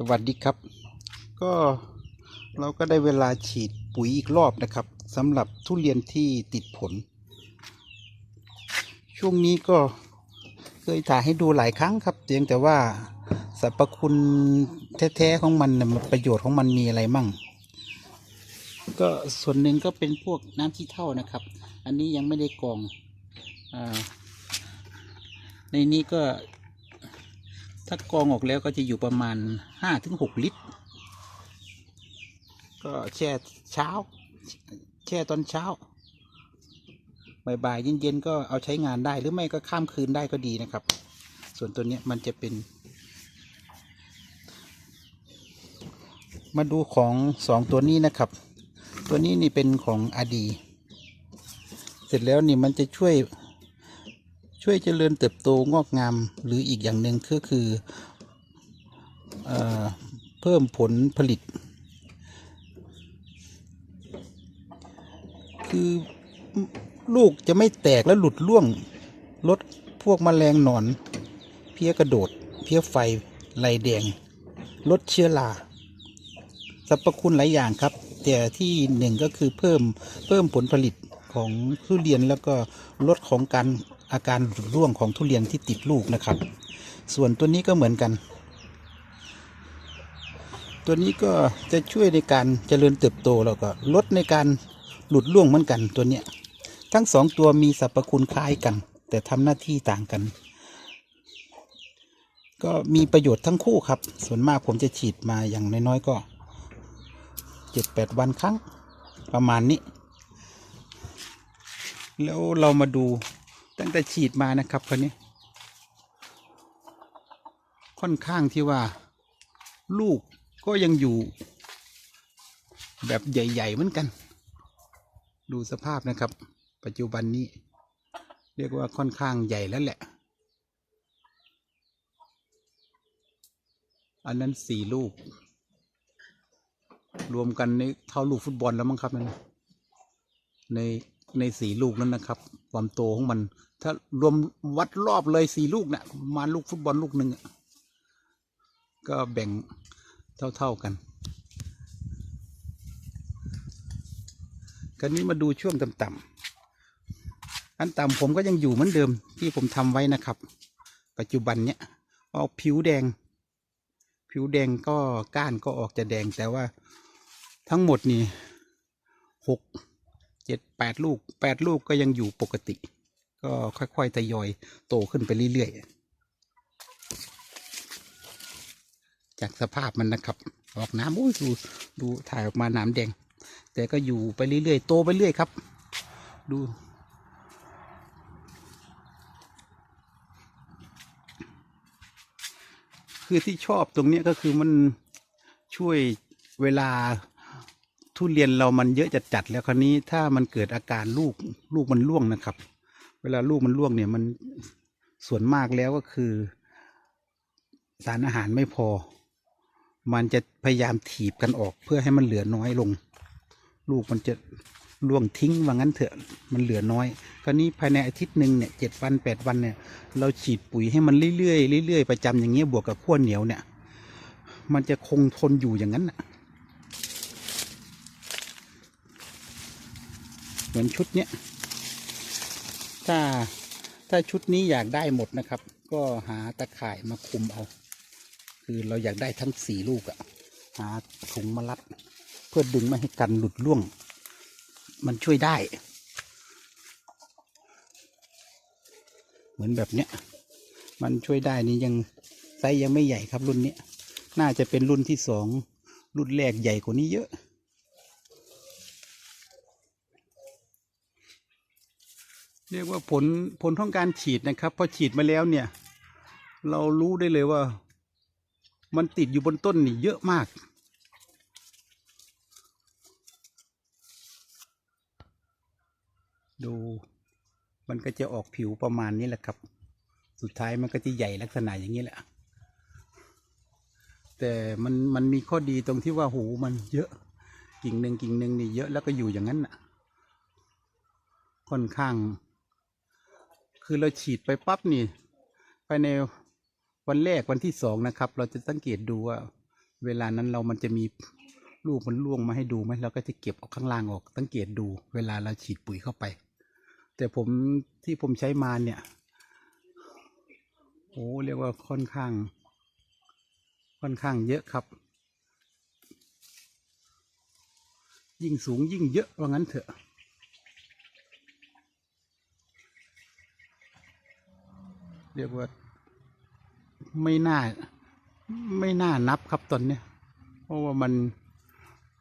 สวัสดีครับ ก็เราก็ได้เวลาฉีดปุ๋ยอีกรอบนะครับสำหรับทุเรียนที่ติดผล ช่วงนี้ก็เคยถ่ายให้ดูหลายครั้งครับเพียงแต่ว่าสรรพคุณแท้ๆของมันน่ะประโยชน์ของมันมีอะไรมั่ง ก็ส่วนหนึ่งก็เป็นพวกน้ำขี้เถ้านะครับ อันนี้ยังไม่ได้กองอในนี้ก็ ถ้ากรองออกแล้วก็จะอยู่ประมาณห้าถึงหกลิตร ก็แช่เช้า แช่ตอนเช้าบ่ายๆเย็นๆก็เอาใช้งานได้หรือไม่ก็ข้ามคืนได้ก็ดีนะครับ ส่วนตัวนี้มันจะเป็น มาดูของสองตัวนี้นะครับ ตัวนี้นี่เป็นของอดี เสร็จแล้วนี่มันจะช่วย ช่วยเจริญเติบโตงอกงาม หรืออีกอย่างหนึ่งก็คือเอเพิ่มผลผลิต คือลูกจะไม่แตกและหลุดร่วงลดพวกแมลงหนอน เพี้ยกระโดด เพี้ยไฟไรแดงลดเชื้อราสรรพคุณหลายอย่างครับ แต่ที่หนึ่งก็คือเพิ่มเพิ่มผลผลิตของทุเรียนแล้วก็ลดของการ อาการหลุดร่วงของทุเรียนที่ติดลูกนะครับ ส่วนตัวนี้ก็เหมือนกัน ตัวนี้ก็จะช่วยในการเจริญเติบโตแล้วก็ลดในการหลุดร่วงเหมือนกันตัวเนี้ยทั้งสองตัวมีสรรพคุณคล้ายกัน แต่ทำหน้าที่ต่างกัน ก็มีประโยชน์ทั้งคู่ครับ ส่วนมากผมจะฉีดมาอย่างน้อยๆก็เจ็ดแปดวันครั้งประมาณนี้ แล้วเรามาดู ตั้งแต่ฉีดมานะครับคนนี้ ค่อนข้างที่ว่า ลูกก็ยังอยู่ แบบใหญ่ ๆ เหมือนกัน ดูสภาพนะครับ ปัจจุบันนี้ เรียกว่าค่อนข้างใหญ่แล้วแหละ อันนั้นสี่ลูก รวมกันในเท่าลูกฟุตบอลแล้วมั้งครับนั่นในในสี่ลูกนั้นนะครับ ความโตของมัน ถ้ารวมวัดรอบเลยสี่ลูกนะ่ะประมาณลูกฟุตบอลลูกหนึ่งก็แบ่งเท่า ๆกัน คราวนี้มาดูช่วงต่ำๆอันต่ำผมก็ยังอยู่เหมือนเดิมที่ผมทำไว้นะครับ ปัจจุบันเนี้ยออกผิวแดง ผิวแดงก็ก้านก็ออกจะแดงแต่ว่าทั้งหมดนี่หก เจ็ดแปดลูกแปดลูกก็ยังอยู่ปกติ ก็ค่อยๆทยอยโตขึ้นไปเรื่อยๆ จากสภาพมันนะครับ ออกน้ำโอ้ยดูดูถ่ายออกมาน้ำแดง แต่ก็อยู่ไปเรื่อยๆ โตไปเรื่อยครับ ดูคือที่ชอบตรงนี้ก็คือมันช่วยเวลา ทุเรียนเรามันเยอะจัดจัดๆแล้วคราวนี้ถ้ามันเกิดอาการลูกลูกมันร่วงนะครับ เวลาลูกมันร่วงเนี่ยมันส่วนมากแล้วก็คือ สารอาหารไม่พอ มันจะพยายามถีบกันออกเพื่อให้มันเหลือน้อยลง ลูกมันจะล่วงทิ้งว่างั้นเถอะมันเหลือน้อยคราวนี้ภายในอาทิตย์หนึ่งเนี่ยเจ็ดวันแปดวันเนี่ยเราฉีดปุ๋ยให้มันเรื่อยๆเรื่อยๆประจำอย่างเงี้ยบวกกับขั้วเหนียวเนี่ย มันจะคงทนอยู่อย่างนั้นนะ เหมือนชุดเนี้ยถ้าถ้าชุดนี้อยากได้หมดนะครับ ก็หาตะข่ายมาคุมเอา คือเราอยากได้ทั้งสี่ลูกอะหาถุงมารัด เพื่อดึงไม่ให้กันหลุดร่วง มันช่วยได้ เหมือนแบบเนี้ยมันช่วยได้นี่ยังไซส์ยังไม่ใหญ่ครับรุ่นเนี้ยน่าจะเป็นรุ่นที่สองรุ่นแรกใหญ่กว่านี้เยอะ เรียกว่าผลผลของการฉีดนะครับพอฉีดมาแล้วเนี่ย เรารู้ได้เลยว่า มันติดอยู่บนต้นนี่เยอะมาก ดูมันก็จะออกผิวประมาณนี้แหละครับ สุดท้ายมันก็จะใหญ่ลักษณะอย่างนี้แหละ แต่มันมันมีข้อดีตรงที่ว่าหูมันเยอะกิ่งหนึ่งกิ่งหนึ่งนี่เยอะแล้วก็อยู่อย่างนั้นน่ะ ค่อนข้าง คือเราฉีดไปปั๊บนี่ภายในวันแรกวันที่สองนะครับ เราจะสังเกตดูว่าเวลานั้นเรามันจะมีลูกมันร่วงมาให้ดูไหมเราก็จะเก็บเออกข้างล่างออกสังเกตดู เวลาเราฉีดปุ๋ยเข้าไป แต่ผมที่ผมใช้มาเนี่ยโอ้เรียกว่าค่อนข้าง ค่อนข้างเยอะครับ ยิ่งสูงยิ่งเยอะว่างั้นเถอะ เรียกว่า ไม่น่า ไม่น่านับครับตอนเนี้ยเพราะว่ามัน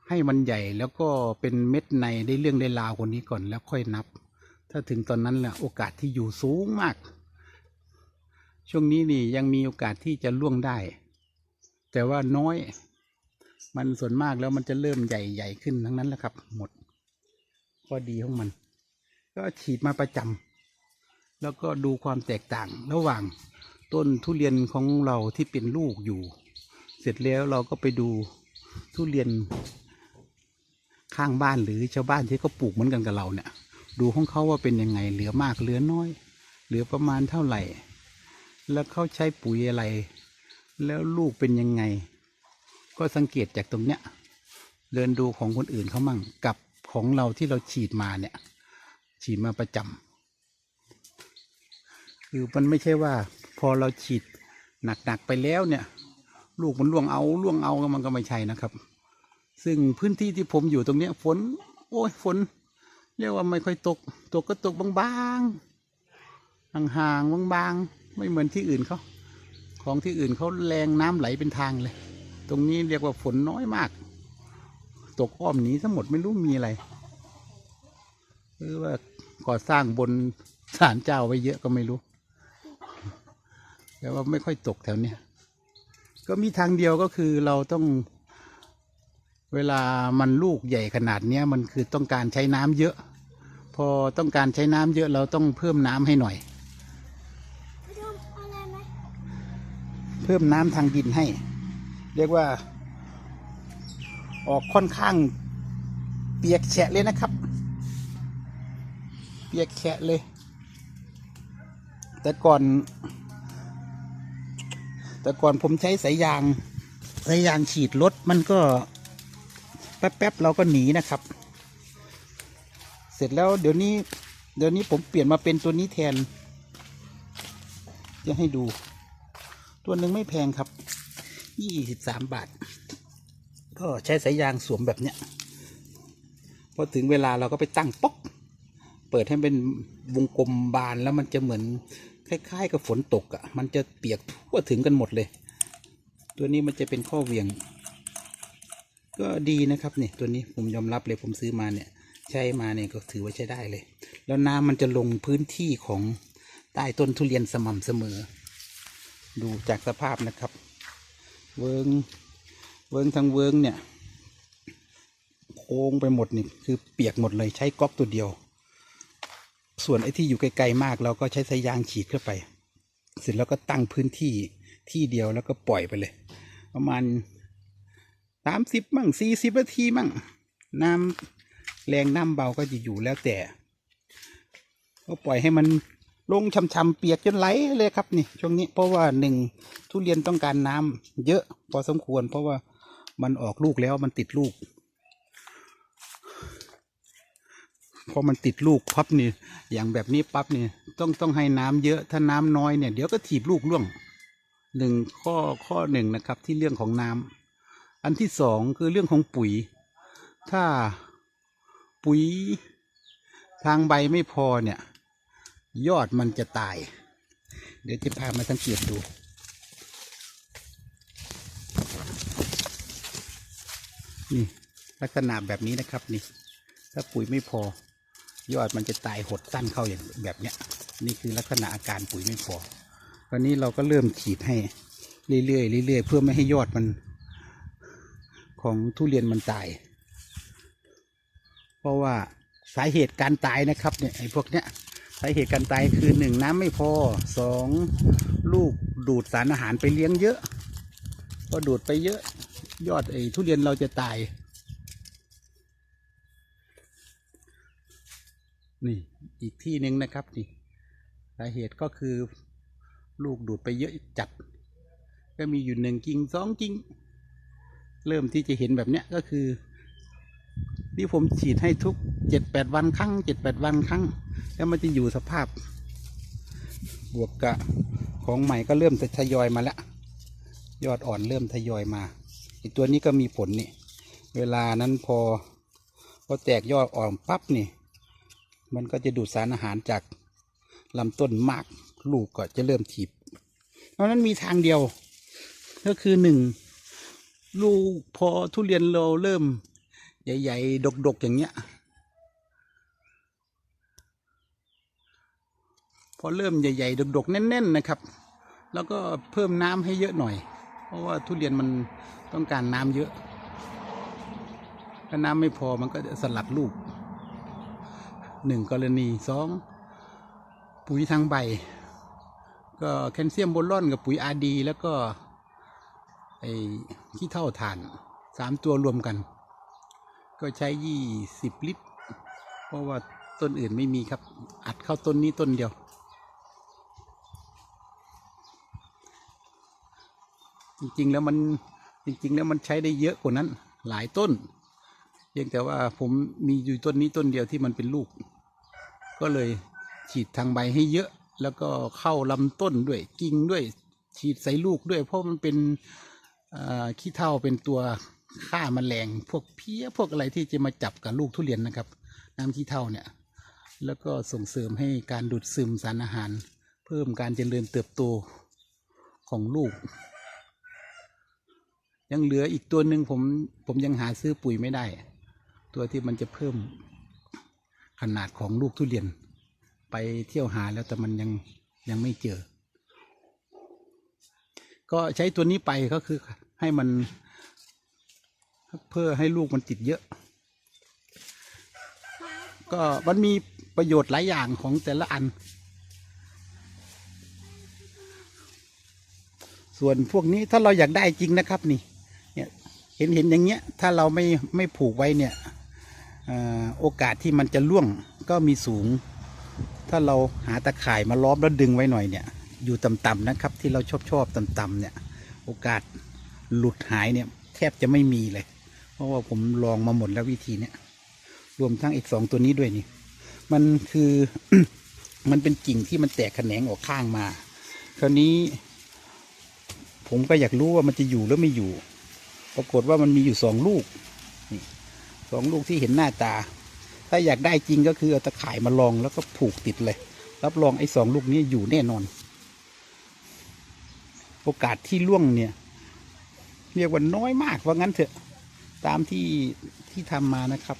ให้มันใหญ่แล้วก็เป็นเม็ดในได้เรื่องได้ราวกว่านี้ก่อนแล้วค่อยนับ ถ้าถึงตอนนั้นแหละโอกาสที่อยู่สูงมาก ช่วงนี้นี่ยังมีโอกาสที่จะล่วงได้ แต่ว่าน้อย มันส่วนมากแล้วมันจะเริ่มใหญ่ใหญ่ขึ้นทั้งนั้นแหละครับ หมดข้อดีของมัน ก็ฉีดมาประจำ แล้วก็ดูความแตกต่างระหว่างต้นทุเรียนของเราที่เป็นลูกอยู่ เสร็จแล้วเราก็ไปดูทุเรียนข้างบ้านหรือชาวบ้านที่เขาปลูกเหมือนกันกับเราเนี่ย ดูของเขาว่าเป็นยังไงเหลือมากเหลือน้อย เหลือประมาณเท่าไหร่ แล้วเขาใช้ปุ๋ยอะไร แล้วลูกเป็นยังไง ก็สังเกตจากตรงเนี้ยเดินดูของคนอื่นเขามั่งกับของเราที่เราฉีดมาเนี่ย ฉีดมาประจำ คือมันไม่ใช่ว่า พอเราฉีดหนักๆไปแล้วเนี่ย ลูกมันล่วงเอาล่วงเอามันก็ไม่ใช่นะครับ ซึ่งพื้นที่ที่ผมอยู่ตรงเนี้ยฝน โอ้ยฝน เรียกว่าไม่ค่อยตก ตกก็ตกบางๆห่างๆบางๆไม่เหมือนที่อื่นเขาของที่อื่นเขาแรงน้ำไหลเป็นทางเลย ตรงนี้เรียกว่าฝนน้อยมาก ตกอ้อมหนีทั้งหมดไม่รู้มีอะไรหรือว่าก่อสร้างบนศาลเจ้าไว้เยอะก็ไม่รู้ แต่ว่าไม่ค่อยตกแถวเนี้ยก็มีทางเดียวก็คือเราต้องเวลามันลูกใหญ่ขนาดเนี้ยมันคือต้องการใช้น้ำเยอะ พอต้องการใช้น้ำเยอะเราต้องเพิ่มน้ำให้หน่อย เพิ่มน้ำทางดินให้ เรียกว่า ออกค่อนข้างเปียกแฉะเลยนะครับ เปียกแฉะเลย แต่ก่อน แต่ก่อนผมใช้สายยางสายยางฉีดรถมันก็ แป๊บๆเราก็หนีนะครับ เสร็จแล้วเดี๋ยวนี้ เดี๋ยวนี้ผมเปลี่ยนมาเป็นตัวนี้แทนจะให้ดู ตัวหนึ่งไม่แพงครับยี่สิบสามบาท ก็ใช้สายยางสวมแบบเนี้ยพอถึงเวลาเราก็ไปตั้งป๊อก เปิดให้เป็นวงกลมบานแล้วมันจะเหมือน คล้ายๆ กับฝนตกอะ่ะ มันจะเปียกทั่วถึงกันหมดเลย ตัวนี้มันจะเป็นข้อเวียง ก็ดีนะครับเนี่ยตัวนี้ผมยอมรับเลยผมซื้อมาเนี่ย ใช้มาเนี่ยก็ถือว่าใช้ได้เลย แล้วน้ำมันจะลงพื้นที่ของใต้ต้นทุเรียนสม่ำเสมอ ดูจากสภาพนะครับ เวิงเวิงทางเวิงเนี่ยโค้งไปหมดนี่คือเปียกหมดเลยใช้ก๊อกตัวเดียว ส่วนไอ้ที่อยู่ไกลๆมากเราก็ใช้สายยางฉีดเข้าไป เสร็จแล้วก็ตั้งพื้นที่ที่เดียวแล้วก็ปล่อยไปเลย ประมาณสามสิบมั่งสี่สิบนาทีมั่งน้ำแรงน้ำเบาก็จะอยู่แล้วแต่ ก็ปล่อยให้มันลงช่ำๆเปียกจนไหลเลยครับนี่ช่วงนี้เพราะว่าหนึ่งทุเรียนต้องการน้ำเยอะพอสมควร เพราะว่ามันออกลูกแล้วมันติดลูก พอมันติดลูกพับนี่อย่างแบบนี้ปั๊บนี่ต้องต้องให้น้ำเยอะถ้าน้ำน้อยเนี่ยเดี๋ยวก็ถีบลูกร่วงหนึ่งข้อข้อหนึ่งนะครับที่เรื่องของน้ำอันที่สองคือเรื่องของปุ๋ย ถ้าปุ๋ยทางใบไม่พอเนี่ย ยอดมันจะตาย เดี๋ยวจะพามาสังเกตดูนี่ลักษณะแบบนี้นะครับนี่ ถ้าปุ๋ยไม่พอ ยอดมันจะตายหดสั้นเข้าอย่างแบบเนี้ย นี่คือลักษณะอาการปุ๋ยไม่พอตอนนี้เราก็เริ่มฉีดให้เรื่อยๆเรื่อยๆเพื่อไม่ให้ยอดมัน ของทุเรียนมันตาย เพราะว่าสาเหตุการตายนะครับเนี่ยไอ้พวกเนี้ยสาเหตุการตายคือหนึ่งน้ำไม่พอสองลูกดูดสารอาหารไปเลี้ยงเยอะพอดูดไปเยอะ ยอดไอ้ทุเรียนเราจะตาย นี่อีกที่หนึ่งนะครับนี่สาเหตุก็คือลูกดูดไปเยอะจัด ก็มีอยู่หนึ่งกิ่งสองกิ่งเริ่มที่จะเห็นแบบเนี้ยก็คือ ที่ผมฉีดให้ทุกเจ็ดแปดวันครั้งเจ็ดแปดวันครั้ง แล้วมันจะอยู่สภาพ บวกกับของใหม่ก็เริ่มจะทยอยมาแล้วยอดอ่อนเริ่มทยอยมาอีกตัวนี้ก็มีผลนี่ เวลานั้นพอพอแตกยอดอ่อนปั๊บนี่ มันก็จะดูดสารอาหารจากลำต้นมากลูกก็จะเริ่มถีบ เพราะฉะนั้นมีทางเดียว ก็คือหนึ่งลูกพอทุเรียนเราเริ่ม ใหญ่ ๆ ดก ๆ อย่างเงี้ย พอเริ่มใหญ่ ๆ ดก ๆ แน่น ๆ นะครับ แล้วก็เพิ่มน้ำให้เยอะหน่อย เพราะว่าทุเรียนมันต้องการน้ำเยอะ ถ้าน้ำไม่พอมันก็จะสลัดลูก หนึ่งกรณีสองปุ๋ยทางใบ ก็แคลเซียมโบรอนกับปุ๋ยอาดีแล้วก็ไอ้ขี้เท่าถ่านสามตัวรวมกัน ก็ใช้ยี่สิบลิตร เพราะว่าต้นอื่นไม่มีครับ อัดเข้าต้นนี้ต้นเดียว จริงๆแล้วมันจริง ๆ แล้วมันใช้ได้เยอะกว่านั้น หลายต้นเพียงแต่ว่าผมมีอยู่ต้นนี้ต้นเดียวที่มันเป็นลูก ก็เลยฉีดทางใบให้เยอะ แล้วก็เข้าลำต้นด้วยกิ่งด้วยฉีดใส่ลูกด้วย เพราะมันเป็นขี้เถ้าเป็นตัวฆ่าแมลงพวกเพี้ยพวกอะไรที่จะมาจับกับลูกทุเรียนนะครับ น้ำขี้เถ้าเนี่ย แล้วก็ส่งเสริมให้การดูดซึมสารอาหาร เพิ่มการเจริญเติบโตของลูก ยังเหลืออีกตัวหนึ่งผมผมยังหาซื้อปุ๋ยไม่ได้ ตัวที่มันจะเพิ่ม ขนาดของลูกทุเรียน ไปเที่ยวหาแล้วแต่มันยังยังไม่เจอ ก็ใช้ตัวนี้ไปก็คือให้มัน เพื่อให้ลูกมันติดเยอะ ก็มันมีประโยชน์หลายอย่างของแต่ละอัน ส่วนพวกนี้ถ้าเราอยากได้จริงนะครับนี่เนี่ยเห็นเห็นอย่างเงี้ย ถ้าเราไม่ไม่ผูกไว้เนี่ย โอกาสที่มันจะล่วงก็มีสูง ถ้าเราหาตะข่ายมาล้อมแล้วดึงไว้หน่อยเนี่ย อยู่ต่ำๆนะครับ ที่เราชอบชอบต่ำๆเนี่ย โอกาสหลุดหายเนี่ยแทบจะไม่มีเลย เพราะว่าผมลองมาหมดแล้ววิธีเนี่ย รวมทั้งอีกสองตัวนี้ด้วยนี่ มันคือมันเป็นกิ่งที่มันแตกแขนงออกข้างมา คราวนี้ ผมก็อยากรู้ว่ามันจะอยู่หรือไม่อยู่ ปรากฏว่ามันมีอยู่สองลูก สองลูกที่เห็นหน้าตา ถ้าอยากได้จริงก็คือเอาตะข่ายมาลองแล้วก็ผูกติดเลย รับรองไอ้สองลูกนี้อยู่แน่นอน โอกาสที่ล่วงเนี่ย เรียกว่าน้อยมากว่างั้นเถอะ ตามที่ที่ทำมานะครับ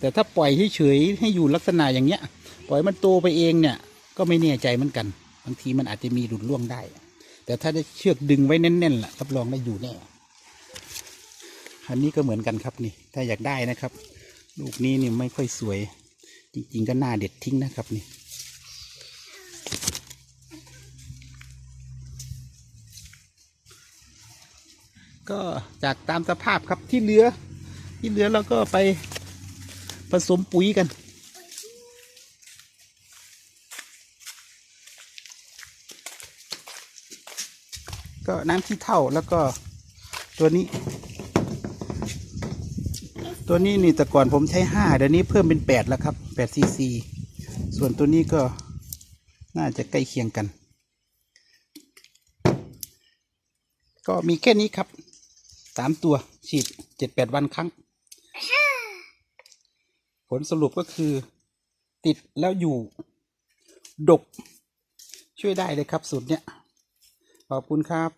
แต่ถ้าปล่อยเฉยๆให้อยู่ลักษณะอย่างเงี้ย ปล่อยมันโตไปเองเนี่ย ก็ไม่แน่ใจเหมือนกัน บางทีมันอาจจะมีหลุดล่วงได้ แต่ถ้าได้เชือกดึงไว้แน่นๆล่ะรับรองได้อยู่แน่ อันนี้ก็เหมือนกันครับนี่ ถ้าอยากได้นะครับ ลูกนี้นี่ไม่ค่อยสวย จริง ๆ ก็น่าเด็ดทิ้งนะครับนี่ก็จากตามสภาพครับที่เหลือ ที่เหลือเราก็ไปผสมปุ๋ยกัน ก็น้ำที่เท่าแล้วก็ตัวนี้ ตัวนี้นี่แต่ก่อนผมใช้ห้าเดี๋ยวนี้เพิ่มเป็นแปดแล้วครับแปดซีซีส่วนตัวนี้ก็น่าจะใกล้เคียงกัน ก็มีแค่นี้ครับสามตัวฉีดเจ็ดแปดวันครั้ง ผลสรุปก็คือ ติดแล้วอยู่ ดก ช่วยได้เลยครับสูตรเนี้ยขอบคุณครับ